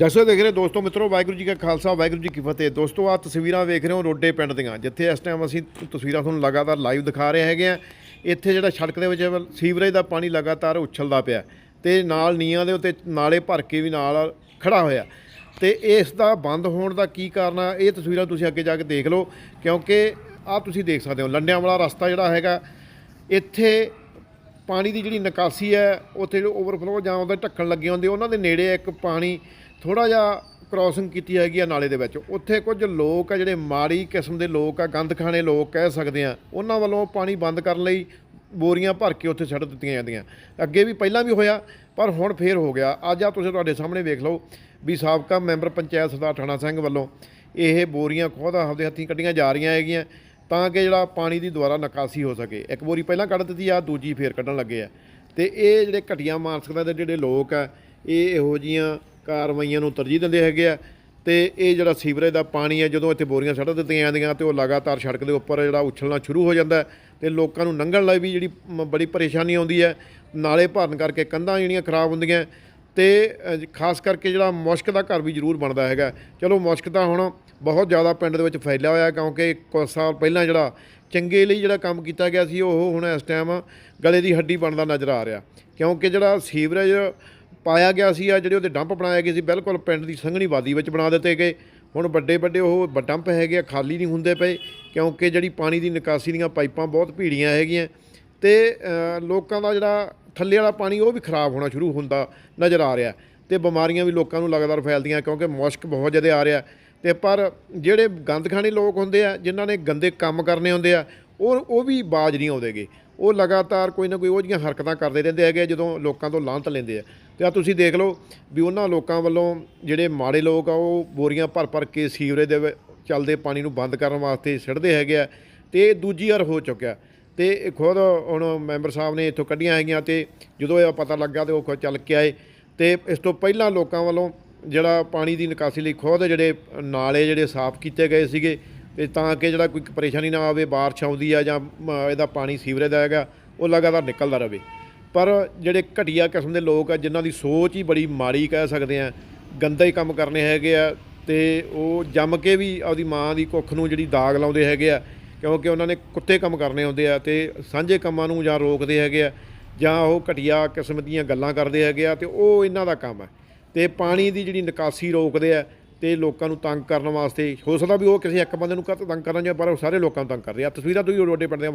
ਜਸੋ ਦੇਖ ਰਹੇ ਦੋਸਤੋ ਮਿੱਤਰੋ, ਵਾਹਿਗੁਰੂ ਜੀ ਕਾ ਖਾਲਸਾ, ਵਾਹਿਗੁਰੂ ਜੀ ਕੀ ਫਤਿਹ। ਦੋਸਤੋ ਆ ਤਸਵੀਰਾਂ ਵੇਖ ਰਹੇ ਹੋ ਰੋਡੇ ਪਿੰਡ ਦੀਆਂ, ਜਿੱਥੇ ਇਸ ਟਾਈਮ ਅਸੀਂ ਤਸਵੀਰਾਂ ਤੁਹਾਨੂੰ ਲਗਾਤਾਰ ਲਾਈਵ ਦਿਖਾ ਰਹੇ ਹੈਗੇ ਆ ਇੱਥੇ ਜਿਹੜਾ ਸੜਕ ਦੇ ਵਿੱਚ ਸੀਵਰੇਜ ਦਾ ਪਾਣੀ ਲਗਾਤਾਰ ਉਛਲਦਾ ਪਿਆ ਤੇ ਨਾਲ ਨੀਆਂ ਦੇ ਉੱਤੇ ਨਾਲੇ ਭਰ ਕੇ ਵੀ ਨਾਲ ਖੜਾ ਹੋਇਆ ਤੇ ਇਸ ਦਾ ਬੰਦ ਹੋਣ ਦਾ ਕੀ ਕਾਰਨ ਆ, ਇਹ ਤਸਵੀਰਾਂ ਤੁਸੀਂ ਅੱਗੇ ਜਾ ਕੇ ਦੇਖ ਲਓ, ਕਿਉਂਕਿ ਆ ਤੁਸੀਂ ਦੇਖ ਸਕਦੇ ਹੋ ਲੰਡਿਆਂ ਵਾਲਾ ਰਸਤਾ ਜਿਹੜਾ ਹੈਗਾ, ਇੱਥੇ ਪਾਣੀ ਦੀ ਜਿਹੜੀ ਨਿਕਾਸੀ ਹੈ, ਉੱਥੇ ਜੋ ਓਵਰਫਲੋ ਜਾਂ ਉਹਦੇ ਢੱਕਣ ਲੱਗੇ ਹੁੰਦੇ, ਉਹਨਾਂ ਦੇ ਨੇੜੇ ਇੱਕ ਪਾਣੀ ਥੋੜਾ ਜਿਹਾ ਕ੍ਰਾਸਿੰਗ ਕੀਤੀ ਹੈਗੀ ਆ ਨਾਲੇ ਦੇ ਵਿੱਚ। ਉੱਥੇ ਕੁਝ ਲੋਕ ਆ ਜਿਹੜੇ ਮਾੜੀ ਕਿਸਮ ਦੇ ਲੋਕ ਆ ਗੰਦ ਖਾਣੇ ਲੋਕ ਕਹਿ ਸਕਦੇ ਆ। ਉਹਨਾਂ ਵੱਲੋਂ ਪਾਣੀ ਬੰਦ ਕਰਨ ਲਈ ਬੋਰੀਆਂ ਭਰ ਕੇ ਉੱਥੇ ਛੱਡ ਦਿੱਤੀਆਂ ਜਾਂਦੀਆਂ। ਅੱਗੇ ਵੀ ਪਹਿਲਾਂ ਵੀ ਹੋਇਆ, ਪਰ ਹੁਣ ਫੇਰ ਹੋ ਗਿਆ। ਅੱਜ ਆ ਤੁਸੀਂ ਤੁਹਾਡੇ ਸਾਹਮਣੇ ਵੇਖ ਲਓ ਵੀ ਸਾਬਕਾ ਮੈਂਬਰ ਪੰਚਾਇਤ ਸਰਦਾਰ ਠਾਣਾ ਸਿੰਘ ਵੱਲੋਂ ਇਹ ਬੋਰੀਆਂ ਖੁਦ ਆਪਦੇ ਹੱਥੀਂ ਕੱਢੀਆਂ ਜਾ ਰਹੀਆਂ ਹੈਗੀਆਂ, ਤਾਂ ਕਿ ਜਿਹੜਾ ਪਾਣੀ ਦੀ ਦੁਬਾਰਾ ਨਿਕਾਸੀ ਹੋ ਸਕੇ। ਇੱਕ ਬੋਰੀ ਪਹਿਲਾਂ ਕੱਢ ਦਿੱਤੀ ਆ, ਦੂਜੀ ਫੇਰ ਕੱਢਣ ਲੱਗੇ ਆ। ਤੇ ਇਹ ਜਿਹੜੇ ਘਟੀਆਂ ਮਾਨਸਿਕਤਾ ਦੇ ਜਿਹੜੇ ਲੋਕ ਆ, ਇਹ ਇਹੋ ਜੀਆਂ ਕਾਰਵਾਈਆਂ ਨੂੰ ਤਰਜੀਹ ਦਿੰਦੇ ਹੈਗੇ ਆ। ਤੇ ਇਹ ਜਿਹੜਾ ਸੀਵਰੇਜ ਦਾ ਪਾਣੀ ਹੈ ਜਦੋਂ ਇੱਥੇ ਬੋਰੀਆਂ ਸੱਟ ਦਿੱਤੀਆਂ ਜਾਂਦੀਆਂ ਤੇ ਉਹ ਲਗਾਤਾਰ ਸੜਕ ਦੇ ਉੱਪਰ ਜਿਹੜਾ ਉਛਲਣਾ ਸ਼ੁਰੂ ਹੋ ਜਾਂਦਾ ਹੈ ਤੇ ਲੋਕਾਂ ਨੂੰ ਲੰਘਣ ਲਈ ਵੀ ਜਿਹੜੀ ਮ- ਬੜੀ ਪਰੇਸ਼ਾਨੀ ਆਉਂਦੀ ਹੈ। ਨਾਲੇ ਭਰਨ ਕਰਕੇ ਕੰਧਾਂ ਜਿਹੜੀਆਂ ਖਰਾਬ ਹੁੰਦੀਆਂ ਤੇ ਖਾਸ ਕਰਕੇ ਜਿਹੜਾ ਮੁਸ਼ਕ ਦਾ ਘਰ ਵੀ ਜ਼ਰੂਰ ਬਣਦਾ ਹੈਗਾ। ਚਲੋ ਮੁਸ਼ਕ ਤਾਂ ਹੁਣ ਬਹੁਤ ਜ਼ਿਆਦਾ ਪਿੰਡ ਦੇ ਵਿੱਚ ਫੈਲਿਆ ਹੋਇਆ ਕਿਉਂਕਿ ਕੁਝ ਸਾਲ ਪਹਿਲਾਂ ਜਿਹੜਾ ਚੰਗੇ ਲਈ ਜਿਹੜਾ ਕੰਮ ਕੀਤਾ ਗਿਆ ਸੀ, ਉਹ ਹੁਣ ਇਸ ਟਾਈਮ ਗਲੇ ਦੀ ਹੱਡੀ ਬਣਦਾ ਨਜ਼ਰ ਆ ਰਿਹਾ। ਕਿਉਂਕਿ ਜਿਹੜਾ ਸੀਵਰੇਜ ਪਾਇਆ ਗਿਆ ਸੀ, ਆ ਜਿਹੜੇ ਉਹਦੇ ਡੰਪ ਬਣਾਏ ਗਏ ਸੀ, ਬਿਲਕੁਲ ਪਿੰਡ ਦੀ ਸੰਘਣੀ ਵਾਦੀ ਵਿੱਚ ਬਣਾ ਦਿੱਤੇ ਗਏ। ਹੁਣ ਵੱਡੇ ਵੱਡੇ ਉਹ ਡੰਪ ਹੈਗੇ ਆ, ਖਾਲੀ ਨਹੀਂ ਹੁੰਦੇ ਪਏ, ਕਿਉਂਕਿ ਜਿਹੜੀ ਪਾਣੀ ਦੀ ਨਿਕਾਸੀ ਦੀਆਂ ਪਾਈਪਾਂ ਬਹੁਤ ਭੀੜੀਆਂ ਹੈਗੀਆਂ। ਤੇ ਲੋਕਾਂ ਦਾ ਜਿਹੜਾ ਥੱਲੇ ਵਾਲਾ ਪਾਣੀ, ਉਹ ਵੀ ਖਰਾਬ ਹੋਣਾ ਸ਼ੁਰੂ ਹੁੰਦਾ ਨਜ਼ਰ ਆ ਰਿਹਾ। ਤੇ ਬਿਮਾਰੀਆਂ ਵੀ ਲੋਕਾਂ ਨੂੰ ਲਗਾਤਾਰ ਫੈਲਦੀਆਂ, ਕਿਉਂਕਿ ਮੁਸ਼ਕ ਬਹੁਤ ਜ਼ਿਆਦਾ ਆ ਰਿਹਾ। ਤੇ ਪਰ ਜਿਹੜੇ ਗੰਦਖਾਨੇ ਲੋਕ ਹੁੰਦੇ ਆ, ਜਿਨ੍ਹਾਂ ਨੇ ਗੰਦੇ ਕੰਮ ਕਰਨੇ ਹੁੰਦੇ ਆ, ਉਹ ਉਹ ਵੀ ਬਾਜ ਨਹੀਂ ਆਉਂਦੇਗੇ। ਉਹ ਲਗਾਤਾਰ ਕੋਈ ਨਾ ਕੋਈ ਉਹ ਜਿਹੀਆਂ ਹਰਕਤਾਂ ਕਰਦੇ ਰਹਿੰਦੇ ਹੈਗੇ ਜਦੋਂ ਲੋਕਾਂ ਤੋਂ ਲਾਂਤ ਲੈਂਦੇ ਆ। ਤੇ ਆ ਤੁਸੀਂ ਦੇਖ ਲਓ ਵੀ ਉਹਨਾਂ ਲੋਕਾਂ ਵੱਲੋਂ ਜਿਹੜੇ ਮਾੜੇ ਲੋਕ ਆ ਉਹ ਬੋਰੀਆਂ ਭਰ ਭਰ ਕੇ ਸੀਵਰੇਜ ਦੇ ਚੱਲਦੇ ਪਾਣੀ ਨੂੰ ਬੰਦ ਕਰਨ ਵਾਸਤੇ ਸਿੱਟਦੇ ਹੈਗੇ ਆ ਤੇ ਇਹ ਦੂਜੀ ਵਾਰ ਹੋ ਚੁੱਕਿਆ। ਤੇ ਖੁਦ ਹੁਣ ਮੈਂਬਰ ਸਾਹਿਬ ਨੇ ਇੱਥੋਂ ਕੱਢੀਆਂ ਹੈਗੀਆਂ ਤੇ ਜਦੋਂ ਇਹ ਪਤਾ ਲੱਗਾ ਤੇ ਉਹ ਖੁਦ ਚੱਲ ਕੇ ਆਏ। ਤੇ ਇਸ ਤੋਂ ਪਹਿਲਾਂ ਲੋਕਾਂ ਵੱਲੋਂ ਜਿਹੜਾ ਪਾਣੀ ਦੀ ਨਿਕਾਸੀ ਲਈ ਖੁਦ ਜਿਹੜੇ ਨਾਲੇ ਜਿਹੜੇ ਸਾਫ਼ ਕੀਤੇ ਗਏ ਸੀਗੇ ਤੇ ਤਾਂ ਕਿ ਜਿਹੜਾ ਕੋਈ ਪਰੇਸ਼ਾਨੀ ਨਾ ਆਵੇ ਬਾਰਿਸ਼ ਆਉਂਦੀ ਆ ਜਾਂ ਮ, ਇਹਦਾ ਪਾਣੀ ਸੀਵਰੇਜ ਦਾ ਹੈਗਾ ਉਹ ਲਗਾਤਾਰ ਨਿਕਲਦਾ ਰਹੇ। ਪਰ ਜਿਹੜੇ ਘਟੀਆ ਕਿਸਮ ਦੇ ਲੋਕ ਆ, ਜਿਨ੍ਹਾਂ ਦੀ ਸੋਚ ਹੀ ਬੜੀ ਮਾੜੀ ਕਹਿ ਸਕਦੇ ਆ, ਗੰਦਾ ਹੀ ਕੰਮ ਕਰਨੇ ਹੈਗੇ ਆ, ਤੇ ਉਹ ਜੰਮ ਕੇ ਵੀ ਆਪਦੀ ਮਾਂ ਦੀ ਕੁੱਖ ਨੂੰ ਜਿਹੜੀ ਦਾਗ ਲਾਉਂਦੇ ਹੈਗੇ ਆ, ਕਿਉਂਕਿ ਉਹਨਾਂ ਨੇ ਕੁੱਤੇ ਕੰਮ ਕਰਨੇ ਹੁੰਦੇ ਆ ਤੇ ਸਾਂਝੇ ਕੰਮਾਂ ਨੂੰ ਜਾਂ ਰੋਕਦੇ ਹੈਗੇ ਆ, ਜਾਂ ਉਹ ਘਟੀਆ ਕਿਸਮ ਦੀਆਂ ਗੱਲਾਂ ਕਰਦੇ ਹੈਗੇ ਆ, ਤੇ ਉਹ ਇਹਨਾਂ ਦਾ ਕੰਮ ਹੈ ਤੇ ਪਾਣੀ ਦੀ ਜਿਹੜੀ ਨਿਕਾਸੀ ਰੋਕਦੇ ਆ, ਤੇ ਲੋਕਾਂ ਨੂੰ ਤੰਗ ਕਰਨ ਵਾਸਤੇ ਹੋ ਸਕਦਾ ਵੀ ਉਹ ਕਿਸੇ ਇੱਕ ਬੰਦੇ ਨੂੰ ਕਤ ਤੰਗ ਕਰਨ ਜਾਂ ਪਰ ਉਹ ਸਾਰੇ ਲੋਕਾਂ ਨੂੰ ਤੰਗ ਕਰ ਰਹੇ ਆ ਤਸਵੀਰਾਂ ਤੁਸੀਂ ਰੋਡੇ ਪਿੰਡ ਦੀਆਂ